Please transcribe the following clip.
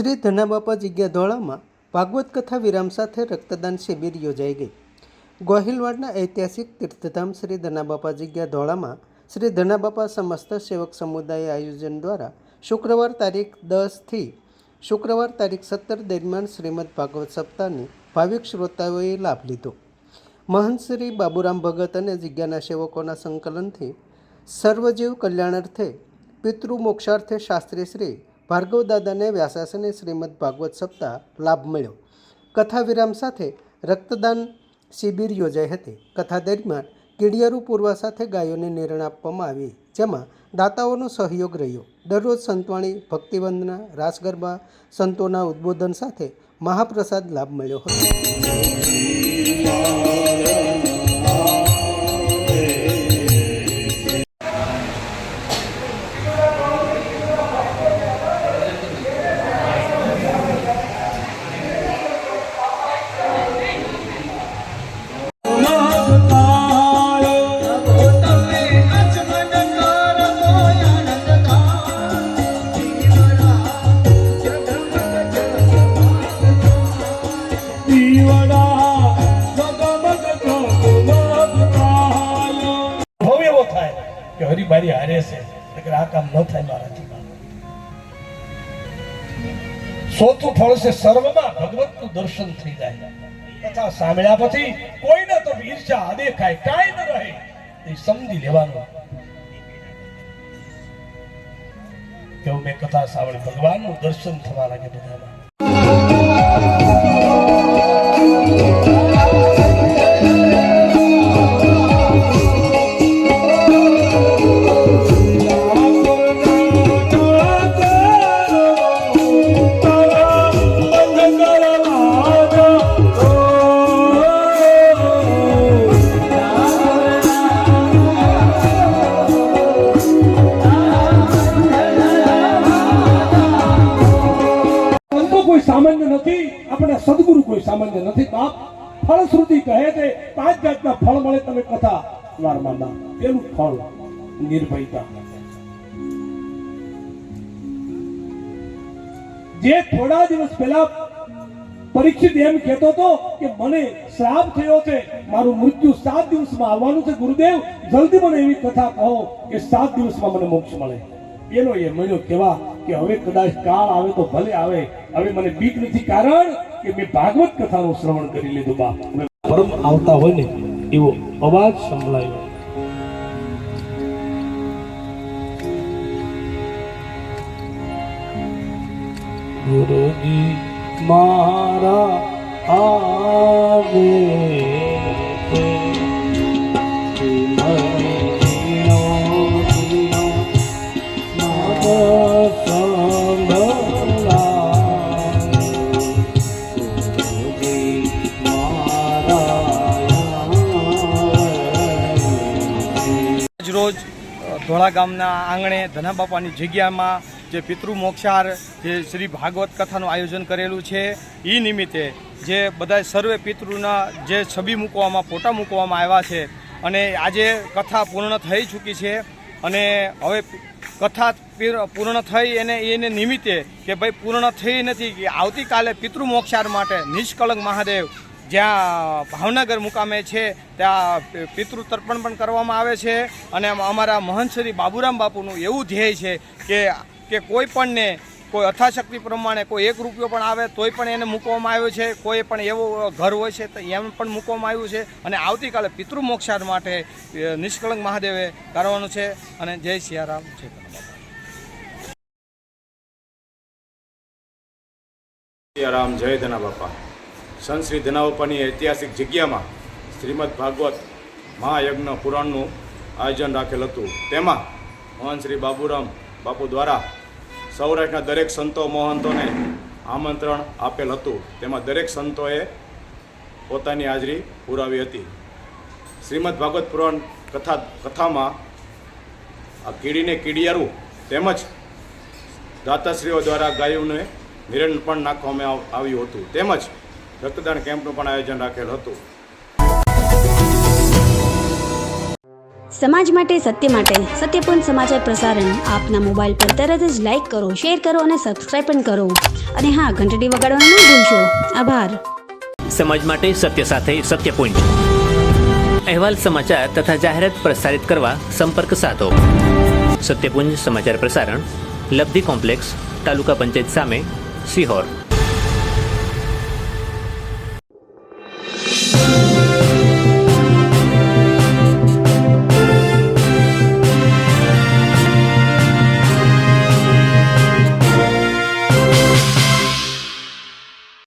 શ્રી ધનાબાપા જગ્યા ધોળામાં ભાગવત કથા વિરામ સાથે રક્તદાન શિબિર યોજાઈ ગઈ. ગોહિલવાડના ઐતિહાસિક તીર્થધામ શ્રી ધનાબાપા જગ્યા ધોળામાં શ્રી ધનાબાપા સમસ્ત સેવક સમુદાય આયોજન દ્વારા શુક્રવાર તારીખ દસથી શુક્રવાર તારીખ સત્તર દરમિયાન શ્રીમદ ભાગવત સપ્તાહની ભાવિક શ્રોતાઓએ લાભ લીધો. મહંત શ્રી બાબુરામ ભગત અને જગ્યાના સેવકોના સંકલનથી સર્વજીવ કલ્યાણાર્થે, પિતૃ મોક્ષાર્થે શાસ્ત્રી શ્રી ભાર્ગવ દાદાને વ્યાસાસને શ્રીમદ ભાગવત સપ્તાહ લાભ મળ્યો. કથા વિરામ સાથે રક્તદાન શિબિર યોજાઈ હતી. કથા દરમિયાન કીડિયારુ પૂરવા સાથે ગાયોને નિર્ણય આપવામાં આવી, જેમાં દાતાઓનો સહયોગ રહ્યો. દરરોજ સંતવાણી, ભક્તિવંદના રાસ ગરબા સંતોના ઉદ્બોધન સાથે મહાપ્રસાદ લાભ મળ્યો હતો. કે હરી છે. નકર આ કામ ન થાય મારાથી. ચોથું ફળ છે સર્વમાં ભગવતનું દર્શન થઈ જાય. કથા સાંભળ્યા પછી કોઈને તો ઈર્ષા અદેખાય કાંઈ ન રહે. એ સમજી લેવાનું. કેવું મેં કથા સાંભળી ભગવાનનું દર્શન થવા લાગે બધામાં. કોઈ સામાન્ય નથી આપણા સદગુરુ કોઈ સામાન્ય નથી. બાપ ફળશ્રુતિ કહે છે પાંચ જાતના ફળ મળે તમે કથા વારમાં બાપ પેલું ફળ નિર્ભયતા. જે થોડા દિવસ પહેલા પરીક્ષિત એમ કહેતો હતો કે મને શ્રાપ થયો છે, મારું મૃત્યુ સાત દિવસમાં આવવાનું છે, ગુરુદેવ, જલ્દી મને એવી કથા કહો કે સાત દિવસમાં મને મોક્ષ મળે. એનો એ મળ્યો કેવા કે હવે કદાચ કાળ આવે તો ભલે આવે. હવે મને બીક નથી કારણ કે મેં ભાગવત કથાનું શ્રવણ કરી લીધું બા પરમ આવતા હોય ને, એવો અવાજ સંભળાયો. ગુરુજી મારા આવે રોજ ધોળા ગામના આંગણે ધનાબાપાની જગ્યામાં જે પિતૃ મોક્ષાર જે શ્રી ભાગવત કથાનું આયોજન કરેલું છે એ નિમિત્તે જે બધા સર્વે પિતૃના જે છબી મૂકવામાં, ફોટા મૂકવામાં આવ્યા છે અને આજે કથા પૂર્ણ થઈ ચૂકી છે અને હવે કથા પીર- પૂર્ણ થઈ એને એને નિમિત્તે કે ભાઈ પૂર્ણ થઈ નથી, કે આવતીકાલે પિતૃ મોક્ષાર માટે નિષ્કલંક મહાદેવ જ્યાં ભાવનગર મુકામે છે, ત્યાં પિતૃ તર્પણ પણ કરવામાં આવે છે અને અમારા મહંત શ્રી બાબુરામ બાપુનું એવું ધ્યેય છે કે કે કોઈ પણને કોઈ અથાશક્તિ પ્રમાણે કોઈ એક રૂપિયો પણ આવે તોય પણ એને મૂકવામાં આવ્યો છે. કોઈ પણ એવો ઘર હોય છે તો એમ પણ મૂકવામાં આવ્યું છે અને આવતીકાલે પિતૃ મોક્ષાર માટે નિષ્કલંક મહાદેવે કરવાનું છે અને જય સિયારામ. જય ધન્યવાદ સિયારામ, જય ધના બાપા. સંત શ્રી ધના ઐતિહાસિક જગ્યામાં શ્રીમદ ભાગવત મહાયજ્ઞ પુરાણનું આયોજન રાખેલ હતું. તેમાં મહાન શ્રી બાબુરામ બાપુ દ્વારા સૌરાષ્ટ્રના દરેક સંતો મહંતોને આમંત્રણ આપેલ હતું. તેમાં દરેક સંતોએ પોતાની હાજરી પુરાવી હતી. શ્રીમદ ભાગવત પુરાણ કથા કથામાં આ કીડીને કીડિયારું તેમજ દાતાશ્રીઓ દ્વારા ગાયોને નિરણ પણ નાખવામાં આવ્યું હતું. તેમજ રક્તદાન કેમ્પનું પણ આયોજન રાખેલ હતું. સમાજ માટે સત્ય માટે સત્યપૂર્ણ સમાચાર પ્રસારણ આપના મોબાઈલ પર તરત જ લાઈક કરો શેર કરો અને સબસ્ક્રાઈબ પણ કરો. અને હા ઘંટડી વગાડવાનું ન ભૂલશો. આભાર. સમાજ માટે સત્ય સાથે સત્ય પોઈન્ટ અહેવાલ સમાચાર તથા જાહેરાત પ્રસારિત કરવા સંપર્ક સાધો. સત્યપુંજ સમાચાર પ્રસારણ લબ્ધિ કોમ્પ્લેક્સ તાલુકા પંચાયત સામે સિહોર.